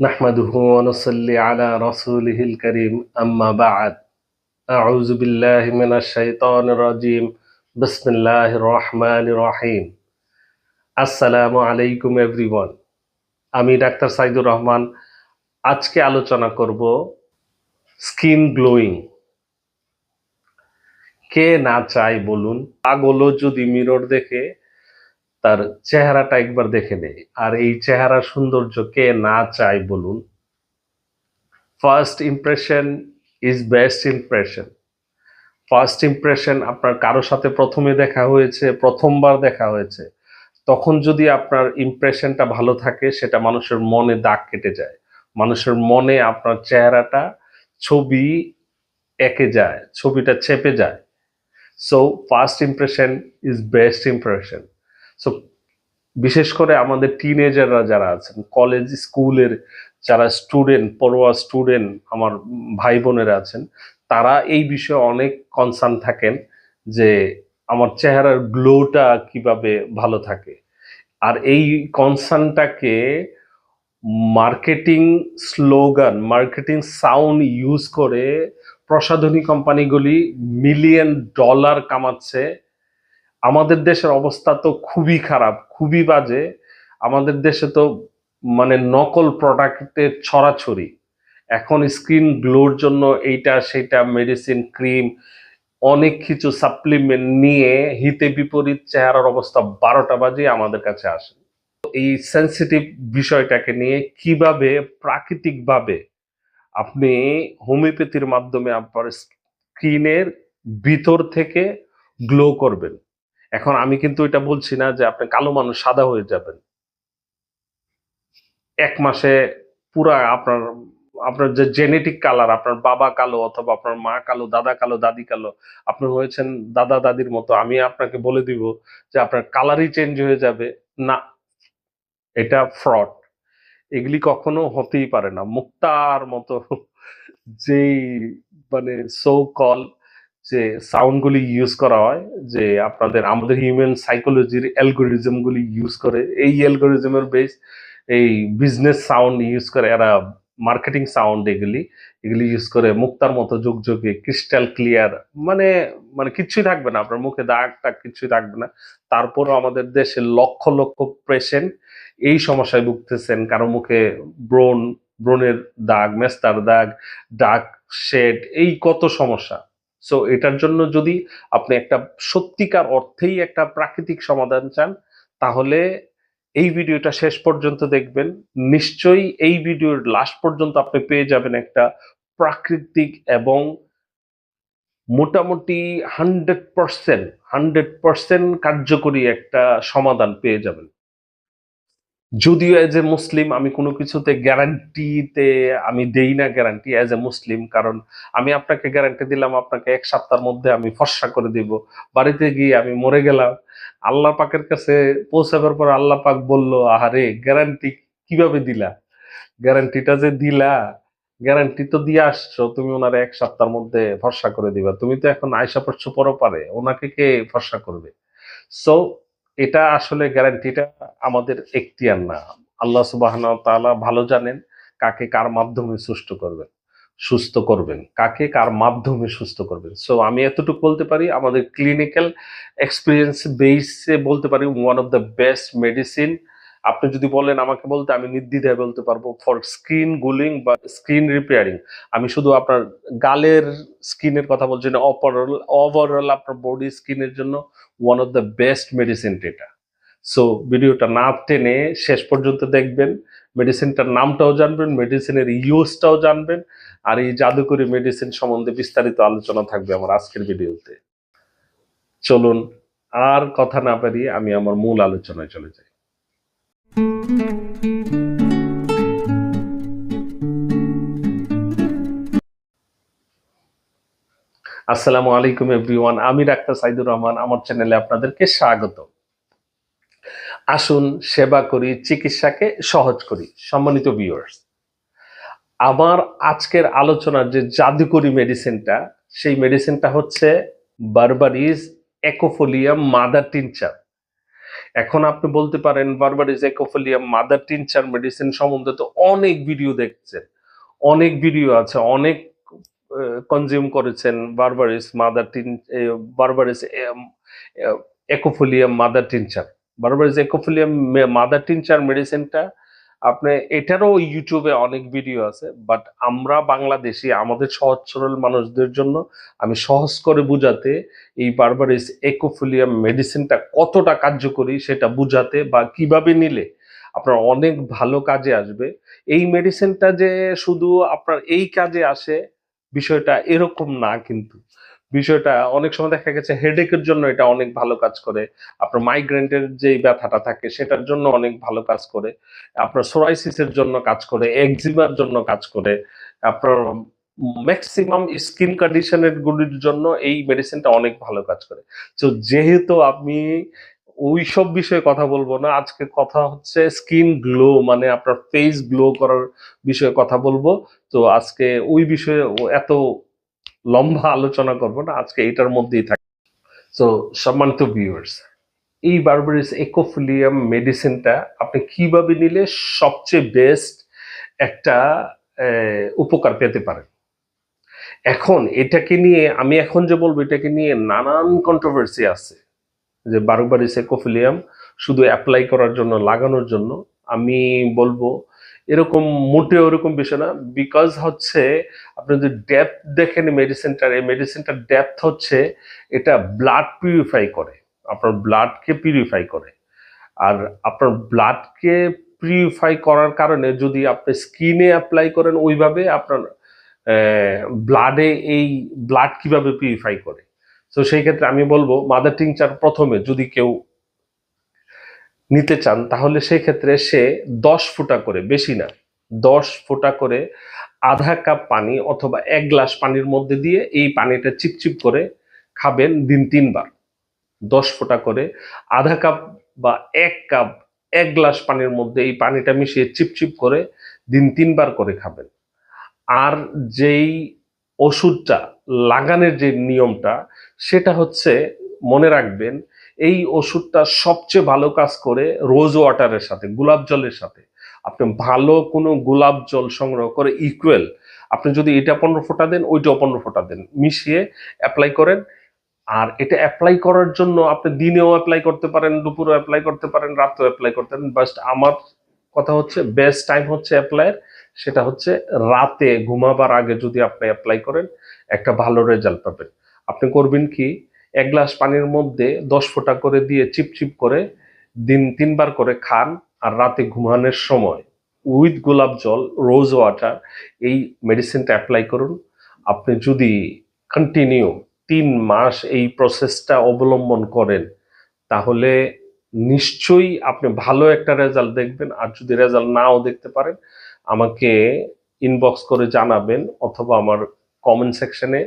نحمده ونصلي على رسوله الكريم أما بعد أعوذ بالله من الشيطان الرجيم بسم الله الرحمن الرحيم আসসালামু আলাইকুম এভরিওয়ান আমি ডাক্তার সাইদুর রহমান আজকে আলোচনা করব স্কিন গ্লোয়িং কে না চায় বলুন পাগলও যদি মিরর দেখে তার চেহারাটা একবার দেখে নেই। আর এই চেহারা সৌন্দর্য কে না চায় বলুন? First impression is best impression first impression আপনার কারও সাথে প্রথমে দেখা হয়েছে, প্রথমবার দেখা হয়েছে, তখন যদি আপনার ইমপ্রেশনটা ভালো থাকে, সেটা মানুষের মনে দাগ কেটে যায়। মানুষের মনে আপনার চেহারাটা ছবি এঁকে যায়, ছবিটা চেপে যায়। So first impression is best impression so বিশেষ করে আমাদের টিনেজাররা যারা আছেন কলেজ স্কুলের যারা স্টুডেন্ট পড়ুয়া স্টুডেন্ট আমার ভাই বোনেরা আছেন, তারা এই বিষয়ে অনেক কনসার্ন থাকেন যে আমার চেহারার গ্লোটা কীভাবে ভালো থাকে। আর এই কনসার্নটাকে marketing slogan marketing sound use করে প্রসাধনী কোম্পানিগুলি মিলিয়ন ডলার কামাচ্ছে আমাদের দেশের অবস্থা তো খুবই খারাপ, খুবই বাজে। আমাদের দেশে তো মানে নকল প্রোডাক্টের ছড়াছড়ি। এখন স্কিন গ্লোর জন্য এইটা সেটা মেডিসিন, ক্রিম, অনেক কিছু সাপ্লিমেন্ট নিয়ে হিতে বিপরীত চেহারার অবস্থা বারোটা বাজে আমাদের কাছে আসে। এই সেন্সিটিভ বিষয়টাকে নিয়ে কীভাবে প্রাকৃতিকভাবে আপনি হোমিওপ্যাথির মাধ্যমে আপনার স্কিনের ভিতর থেকে গ্লো করবেন এখন আমি কিন্তু এটা বলছি না যে আপনি কালো মানুষ, সাদা হয়ে যাবেন। এক মাসে পুরা আপনার আপনার যে জেনেটিক কালার আপনার বাবা কালো অথবা আপনার মা কালো, দাদা কালো, দাদি কালো, আপনি হয়েছেন দাদা দাদির মতো। আমি আপনাকে বলে দিব যে আপনার কালারই চেঞ্জ হয়ে যাবে। না, এটা ফ্রড এগুলি কখনো হতেই পারে না। মুক্তার মতো যেই মানে সো কল যে সাউন্ডগুলি ইউজ করা হয়, যে আপনাদের, আমাদের হিউম্যান সাইকোলজির অ্যালগোরিজমগুলি ইউজ করে, এই অ্যালগোরিজমের বেস এই বিজনেস সাউন্ড ইউজ করে, এরা মার্কেটিং সাউন্ড এগুলি এগুলি ইউজ করে, মুক্তার মতো যুগ যুগে ক্রিস্টাল ক্লিয়ার মানে মানে কিছুই থাকবে না, আপনার মুখে দাগ টাগ কিছুই থাকবে না। তারপরও আমাদের দেশে লক্ষ লক্ষ পেশেন্ট এই সমস্যায় ভুগতেছেন, কারও মুখে ব্রণ, ব্রণের দাগ, মেস্তার দাগ ডার্ক শেড এই কত সমস্যা। সো এটার জন্য যদি আপনি একটা সত্যিকার অর্থেই একটা প্রাকৃতিক সমাধান চান, তাহলে এই ভিডিওটা শেষ পর্যন্ত দেখবেন। নিশ্চয়ই এই ভিডিওর লাস্ট পর্যন্ত আপনি পেয়ে যাবেন একটা প্রাকৃতিক এবং মোটামুটি হান্ড্রেড পার্সেন্ট হান্ড্রেড পার্সেন্ট কার্যকরী একটা সমাধান পেয়ে যাবেন। যদিও অ্যাজ এ মুসলিম আমি কোনো কিছুতে গ্যারান্টিতে আমি দেই না গ্যারান্টি অ্যাজ এ মুসলিম কারণ আমি আপনাকে গ্যারান্টি দিলাম, আপনাকে এক সপ্তাহের মধ্যে আমি ফর্সা করে দিব। বাড়িতে গিয়ে আমি মরে গেলাম। আল্লাহ পাকের কাছে পৌঁছাবার পর আল্লাহ পাক বলল, আহারে গ্যারান্টি কীভাবে দিলা? গ্যারান্টিটা যে দিলা গ্যারান্টি তো দিয়ে আসছো, তুমি ওনার এক সপ্তাহের মধ্যে ভরসা করে দিবা। তুমি তো এখন আয়সা পড়ছো পরও পারে ওনাকে কে ভরসা করবে? সো এটা আসলে গ্যারান্টিটা আমাদের এখতিয়ার না। আল্লাহ সুবাহ তালা ভালো জানেন কাকে কার মাধ্যমে সুস্থ করবেন সুস্থ করবেন, কাকে কার মাধ্যমে সুস্থ করবেন। সো আমি এতটুকু বলতে পারি, আমাদের ক্লিনিক্যাল এক্সপিরিয়েন্স বেসে বলতে পারি one of the best medicine আপনি যদি বলেন, আমাকে বলতে আমি নির্দ্বিধায় বলতে পারব ফর স্ক্রিন গুলিং বা স্ক্রিন রিপেয়ারিং আমি শুধু আপনার গালের স্কিনের কথা বলছি না ওভারঅল ওভারঅল আপনার বডি স্কিনের জন্য one of the best medicine এটা। সো ভিডিওটা না টেনে শেষ পর্যন্ত দেখবেন মেডিসিনটার নামটাও জানবেন মেডিসিনের ইউজটাও জানবেন, আর এই জাদুকরি মেডিসিন সম্বন্ধে বিস্তারিত আলোচনা থাকবে আমার আজকের ভিডিওতে। চলুন, আর কথা না পারি আমি আমার মূল আলোচনায় চলে যাই। আসসালামু আলাইকুম এভরিওয়ান, আমি ডাক্তার সাইদুর রহমান, আমার চ্যানেলে আপনাদেরকে স্বাগত। আসুন সেবা করি, চিকিৎসাকে সহজ করি, সম্মানিত ভিউয়ার্স আমার আজকের আলোচনার যে জাদুকরি মেডিসিনটা সেই মেডিসিনটা হচ্ছে বারবারিজ একোফোলিয়াম মাদার টিনচার এখন আপনি বলতে পারেন Berberis aquifolium mother tincture medicine সম্বন্ধে তো অনেক ভিডিও দেখছেন, অনেক ভিডিও আছে, অনেক কনজিউম করেছেন berberis mother tin berberis aquifolium mother tincture berberis aquifolium mother tincture মেডিসিনটা আপনি, এটারও ইউটিউবে অনেক ভিডিও আছে বাট আমরা বাংলাদেশি, আমাদের সহজ সরল মানুষদের জন্য আমি সহজ করে বুঝাতে এই বারবারিস একোফোলিয়াম মেডিসিনটা কতটা কার্যকরী সেটা বুঝাতে বা কীভাবে নিলে আপনার অনেক ভালো কাজে আসবে। এই মেডিসিনটা যে শুধু আপনার এই কাজে আসে বিষয়টা এরকম না কিন্তু। বিষয়টা অনেক সময় দেখা গেছে হেডেকের জন্য এটা অনেক ভালো কাজ করে। আপনার মাইগ্রেন্টের যে ব্যথাটা থাকে সেটার জন্য অনেক ভালো কাজ করে। আপনার সোরাইসিসের জন্য কাজ করে একজিমার জন্য কাজ করে। আপনার ম্যাক্সিমাম স্কিন কন্ডিশনের গুলির জন্য এই মেডিসিনটা অনেক ভালো কাজ করে। তো যেহেতু আমি ওই সব বিষয়ে কথা বলব না। আজকে কথা হচ্ছে স্কিন গ্লো মানে আপনার ফেস গ্লো করার বিষয়ে কথা বলব। তো আজকে ওই বিষয়ে এত লম্বা আলোচনা করব না, আজকে এটার মধ্যেই থাকি। তো সম্মানিত ভিউয়ার্স এই বারবারিস একোফিলিয়াম মেডিসিনটা আপনি কীভাবে নিলে সবচেয়ে বেস্ট একটা উপকার পেতে পারেন? এখন এটাকে নিয়ে, আমি এখন যে বলব এটাকে নিয়ে নানান কন্ট্রোভার্সি আছে। যে বারবারিস সেকোফিলিয়াম শুধু অ্যাপ্লাই করার জন্য, লাগানোর জন্য, আমি বলব এরকম মোটেও ওরকম বিষয় না বিকজ হচ্ছে আপনি যদি ডেপথ দেখেন মেডিসিনটার এই মেডিসিনটার ডেপথ হচ্ছে এটা ব্লাড পিউরিফাই করে, আপনার ব্লাডকে পিউরিফাই করে। আর আপনার ব্লাডকে পিউরিফাই করার কারণে যদি আপনি স্কিনে অ্যাপ্লাই করেন, ওইভাবে আপনার ব্লাডে এই ব্লাড কীভাবে পিউরিফাই করে? তো সেই ক্ষেত্রে আমি বলব মাদার টিংচার প্রথমে যদি কেউ নিতে চান, তাহলে সেই ক্ষেত্রে সে দশ ফুটা করে, বেশি না, দশ ফুটা করে আধা কাপ পানি অথবা এক গ্লাস পানির মধ্যে দিয়ে এই পানিটা চিপচিপ করে খাবেন দিন তিনবার। দশ ফোঁটা করে আধা কাপ বা এক কাপ, এক গ্লাস পানির মধ্যে এই পানিটা মিশিয়ে চিপচিপ করে দিন তিনবার করে খাবেন। আর যেই ওষুধটা লাগানোর যে নিয়মটা, সেটা হচ্ছে মনে রাখবেন, এই ওষুধটা সবচেয়ে ভালো কাজ করে রোজ ওয়াটারের সাথে, গোলাপ জলের সাথে। আপনি ভালো কোনো গোলাপ জল সংগ্রহ করে ইকুয়াল আপনি যদি এটা পনেরো ফোঁটা দেন, ওইটাও পনেরো ফোঁটা দেন। মিশিয়ে অ্যাপ্লাই করেন, আর এটা অ্যাপ্লাই করার জন্য আপনি দিনেও অ্যাপ্লাই করতে পারেন, দুপুরেও অ্যাপ্লাই করতে পারেন, রাতেও অ্যাপ্লাই করতে পারেন। বাস্ট আমার কথা হচ্ছে বেস্ট টাইম হচ্ছে অ্যাপ্লাইয়ের সেটা হচ্ছে রাতে ঘুমাবার আগে যদি আপনি অ্যাপ্লাই করেন একটা ভালো রেজাল্ট পাবেন। আপনি করবেন কি, এক গ্লাস পানির মধ্যে দশ ফোঁটা করে দিয়ে চিপচিপ করে দিন তিনবার করে খান আর রাতে ঘুমানোর সময় উইথ গোলাপ জল রোজ ওয়াটার এই মেডিসিনটা অ্যাপ্লাই করুন। আপনি যদি কন্টিনিউ তিন মাস এই প্রসেসটা অবলম্বন করেন, তাহলে নিশ্চয়ই আপনি ভালো একটা রেজাল্ট দেখবেন। আর যদি রেজাল্ট নাও দেখতে পারেন, আমাকে ইনবক্স করে জানাবেন অথবা আমার কমেন্ট সেকশনে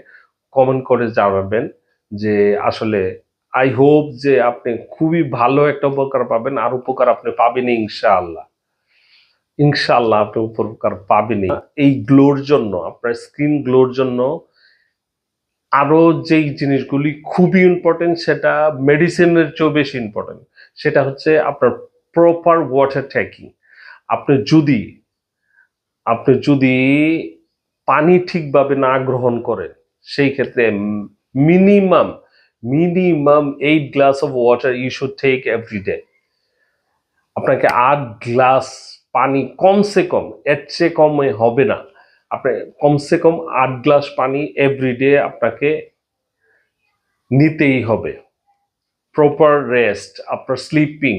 কমেন্ট করে জানাবেন যে আসলে আই হোপ যে আপনি খুবই ভালো একটা উপকার পাবেন, আর উপকার আপনি পাবেন ইনশাআল্লাহ। ইনশাআল্লাহ আপনি উপকার পাবেনই। এই গ্লোর জন্য, আপনার স্কিন গ্লোর জন্য আরও যেই জিনিসগুলি খুবই ইম্পর্টেন্ট সেটা মেডিসিনের চেয়েও বেশি ইম্পর্টেন্ট সেটা হচ্ছে আপনার প্রপার ওয়াটার ট্যাকিং আপনি যদি আপনি যদি পানি ঠিকভাবে না গ্রহণ করেন সেই ক্ষেত্রে minimum minimum eight glass of water you should take every day আপনাকে আট গ্লাস পানি কমসে কম, এর চেয়ে কমে হবে না। আপনি কমসে কম আট গ্লাস পানি এভরিডে আপনাকে নিতেই হবে। প্রপার রেস্ট আপনার স্লিপিং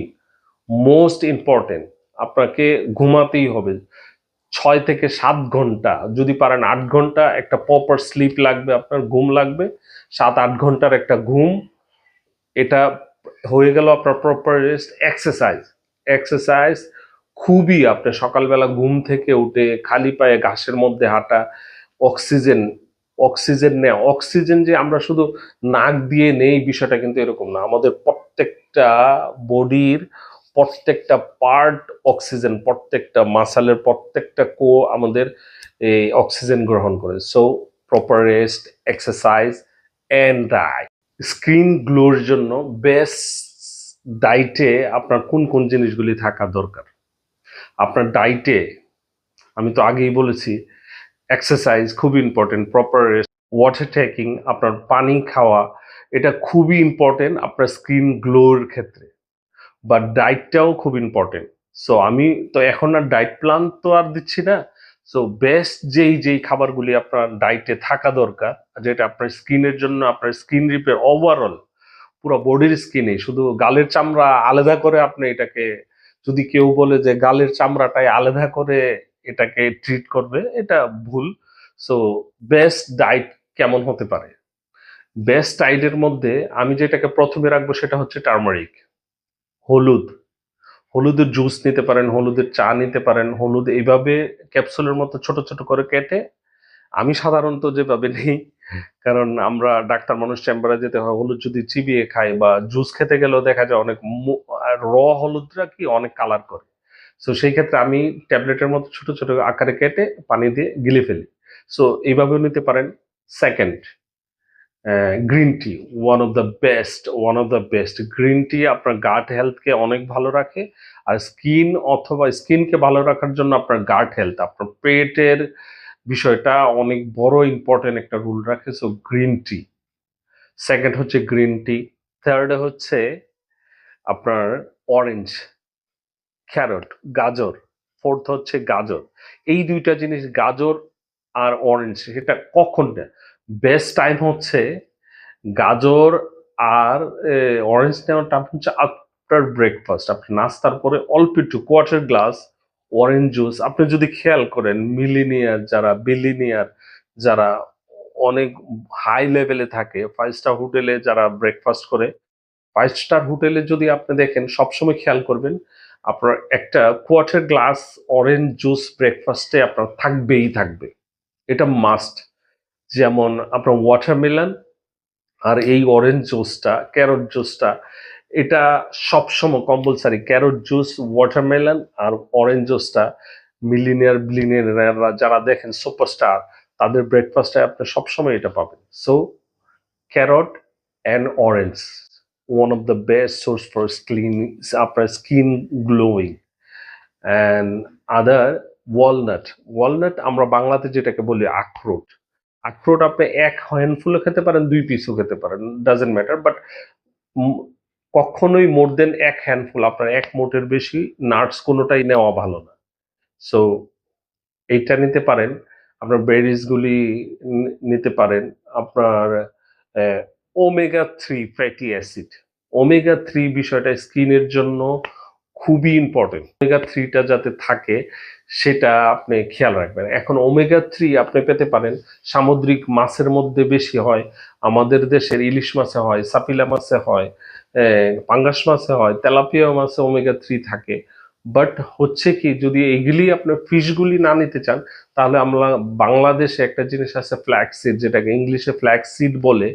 মোস্ট ইম্পর্টেন্ট আপনাকে ঘুমাতেই হবে। ছয় থেকে সাত ঘণ্টা, যদি পারেন আট ঘণ্টা, একটা প্রপার স্লিপ লাগবে, আপনার ঘুম লাগবে, সাত আট ঘণ্টার একটা ঘুম, এটা হয়ে গেল আপনার প্রপার রেস্ট এক্সারসাইজ এক্সারসাইজ খুবই আপনি সকালবেলা ঘুম থেকে উঠে খালি পায়ে ঘাসের মধ্যে হাঁটা অক্সিজেন অক্সিজেন নেওয়া অক্সিজেন যে আমরা শুধু নাক দিয়ে নেই বিষয়টা কিন্তু এরকম না, আমাদের প্রত্যেকটা বডির প্রত্যেকটা পার্ট অক্সিজেন প্রত্যেকটা মাসালের প্রত্যেকটা কো আমাদের এই অক্সিজেন গ্রহণ করে। So proper rest exercise and dry skin গ্লোর জন্য বেস্ট ডাইটে আপনার কোন কোন জিনিসগুলি থাকা দরকার? আপনার ডাইটে আমি তো আগেই বলেছি এক্সারসাইজ খুব important proper rest water taking আপনার পানি খাওয়া, এটা খুবই ইম্পর্টেন্ট আপনার স্কিন গ্লোর ক্ষেত্রে। বা ডায়েটটাও খুব ইম্পর্টেন্ট সো আমি তো এখন আর ডায়েট প্ল্যান তো আর দিচ্ছি না। সো বেস্ট যেই যেই খাবারগুলি আপনার ডায়েটে থাকা দরকার, যেটা আপনার স্কিনের জন্য, আপনার স্কিন রিপেয়ার ওভারঅল পুরো বডির স্কিনে শুধু গালের চামড়া আলাদা করে আপনি এটাকে, যদি কেউ বলে যে গালের চামড়াটাই আলাদা করে এটাকে ট্রিট করবে, এটা ভুল। সো বেস্ট ডায়েট কেমন হতে পারে? বেস্ট ডাইটের মধ্যে আমি যেটাকে প্রথমে রাখব সেটা হচ্ছে টার্মারিক হলুদ। হলুদের জুস নিতে পারেন, হলুদের চা নিতে পারেন, হলুদ এইভাবে ক্যাপসুলের মতো ছোট ছোট করে কেটে আমি সাধারণত যেভাবে নেই, কারণ আমরা ডাক্তার মানুষ চেম্বারে যেতে হয়, হলুদ যদি চিবিয়ে খাই বা জুস খেতে গেলেও দেখা যায় অনেক র হলুদরা কি অনেক কালার করে। সো সেই ক্ষেত্রে আমি ট্যাবলেটের মতো ছোট ছোট আকারে কেটে পানি দিয়ে গিলে ফেলি। সো এইভাবেও নিতে পারেন। Second green tea one of the best one of the best green tea আপনার গার্ড হেলথকে অনেক ভালো রাখে, আর স্কিন অথবা স্কিনকে ভালো রাখার জন্য আপনার গার্ড হেলথ আপনার পেটের বিষয়টা অনেক বড় ইম্পর্টেন্ট একটা রুল রাখে সো গ্রিন টি সেকেন্ড হচ্ছে গ্রিন টি থার্ড হচ্ছে আপনার অরেঞ্জ ক্যারট গাজর ফোর্থ হচ্ছে গাজর। এই দুইটা জিনিস গাজর আর অরেঞ্জ সেটা কখন বেস্ট টাইম হচ্ছে গাজর আর অরেঞ্জ নেওয়ার টাইম হচ্ছে আফটার ব্রেকফাস্ট আপনি নাস্তার পরে অল্প একটু কোয়ার্টার গ্লাস অরেঞ্জ জুস আপনি যদি খেয়াল করেন মিলিনিয়ার যারা বিলিনিয়ার যারা অনেক হাই লেভেলে থাকে ফাইভ স্টার হোটেলে যারা ব্রেকফাস্ট করে ফাইভ স্টার হোটেলে যদি আপনি দেখেন, সবসময় খেয়াল করবেন, আপনার একটা কোয়ার্টার গ্লাস অরেঞ্জ জুস ব্রেকফাস্টে আপনার থাকবেই থাকবে। এটা মাস্ট যেমন আপনার ওয়াটারমেলন আর এই অরেঞ্জ জুসটা ক্যারট জুসটা এটা সবসময় কম্পালসারি ক্যারট জুস ওয়াটারমেলন আর অরেঞ্জ জুসটা মিলিনিয়ার ব্লিনিয়াররা যারা দেখেন সুপারস্টার তাদের ব্রেকফাস্টে আপনি সবসময় এটা পাবেন। So carrot and orange one of the best source for skin, আপনার skin glowing and other walnut walnut আমরা বাংলাতে যেটাকে বলি আখরোট। আখরোট আপনি এক হ্যান্ডফুলও খেতে পারেন, দুই পিসও খেতে পারেন ডাজেন্ট ম্যাটার বাট কখনোই মোর দেন এক হ্যান্ডফুল আপনার এক মোটের বেশি নাটস কোনোটাই নেওয়া ভালো না। সো এইটা নিতে পারেন, আপনার বেরিজগুলি নিতে পারেন, আপনার omega three fatty acid omega three বিষয়টা স্কিনের জন্য খুবই ইম্পর্টেন্ট ওমেগা থ্রিটা যাতে থাকে, সেটা আপনি খেয়াল রাখবেন। এখন ওমেগা থ্রি আপনি পেতে পারেন, সামুদ্রিক মাছের মধ্যে বেশি হয়, আমাদের দেশের ইলিশ মাছে হয়, সাপিলা মাছে হয় পাঙ্গাস মাছে হয়, তেলাপিয়া মাছে ওমেগা থ্রি থাকে। বাট হচ্ছে কি, যদি এগুলি আপনার ফিশগুলি না নিতে চান, তাহলে আমরা বাংলাদেশে একটা জিনিস আছে ফ্ল্যাক্সিড যেটাকে ইংলিশে ফ্ল্যাক্সিড বলে,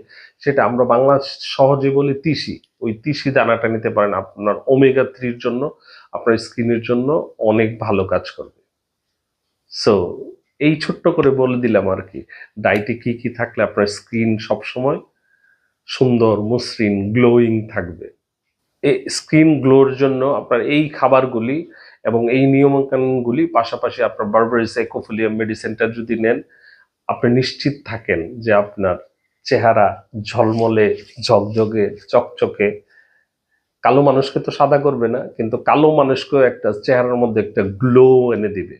সেটা আমরা বাংলা সহজে বলি তিসি। ওই তিসি দানাটা নিতে পারেন। আপনার ওমেগা থ্রির জন্য, আপনার স্কিনের জন্য অনেক ভালো কাজ করবে। সো এই ছোট্ট করে বলে দিলাম আর কি ডাইটে কি কি থাকলে আপনার স্কিন সবসময় সুন্দর, মসৃণ গ্লোয়িং থাকবে। এই স্কিন গ্লোর জন্য আপনার এই খাবারগুলি এবং এই নিয়মকানুনগুলি, পাশাপাশি আপনার বারবারিস একোফোলিয়াম মেডিসিনটা যদি নেন, আপনি নিশ্চিত থাকেন যে আপনার চেহারা, ঝলমলে, ঝকঝকে, চকচকে। কালো মানুষকে তো সাদা করবে না, কিন্তু কালো মানুষকেও একটা চেহারার মধ্যে একটা গ্লো এনে দিবে।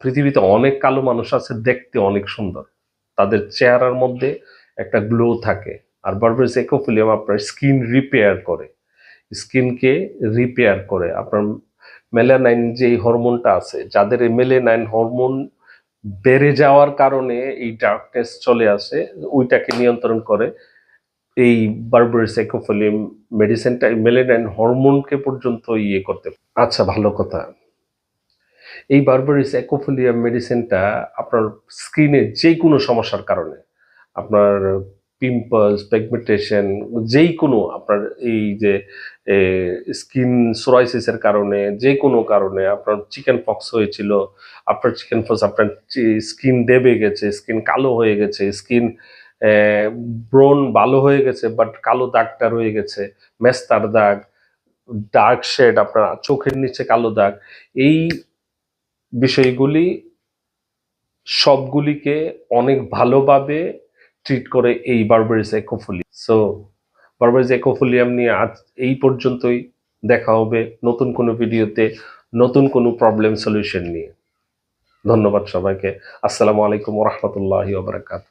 পৃথিবীতে অনেক কালো মানুষ আছে, দেখতে অনেক সুন্দর। তাদের চেহারার মধ্যে একটা গ্লো থাকে। আর বারবারিস একোফিলিয়াম আপনার স্কিন রিপেয়ার করে। স্কিনকে রিপেয়ার করে। আপনার মেলানাইন যে হরমোনটা আছে, যাদের মেলানাইন হরমোন বেড়ে যাওয়ার কারণে এই ডার্কনেস চলে আসে, ওইটাকে নিয়ন্ত্রণ করে। এই বারবারিস একোফলিম মেডিসিনটা মেলানাইন হরমোনকে পর্যন্ত ইয়ে করতে আচ্ছা ভালো কথা। এই বারবারিস একোফলিয়াম মেডিসিনটা আপনার স্কিনে যে কোনো সমস্যার কারণে, আপনার পিম্পলস পেগমেন্টেশন যেই কোনো আপনার এই যে স্কিন সোরাইসিসের কারণে যে কোনো কারণে আপনার চিকেন পক্স হয়েছিল, আপনার চিকেন পক্স আপনার স্কিন দেবে গেছে স্কিন কালো হয়ে গেছে স্কিন ব্রোন ভালো হয়ে গেছে বাট কালো দাগটা রয়ে গেছে, মেস্তার দাগ ডার্ক শেড আপনার চোখের নিচে কালো দাগ, এই বিষয়গুলি সবগুলিকে অনেক ভালোভাবে ট্রিট করে এই Berberis aquifolium so Berberis aquifolium নিয়ে আজ এই পর্যন্তই দেখা হবে নতুন কোনো ভিডিওতে, নতুন কোনো প্রবলেম সলিউশন নিয়ে। ধন্যবাদ সবাইকে। আসসালামু আলাইকুম রহমতুল্লাহ বারাকাত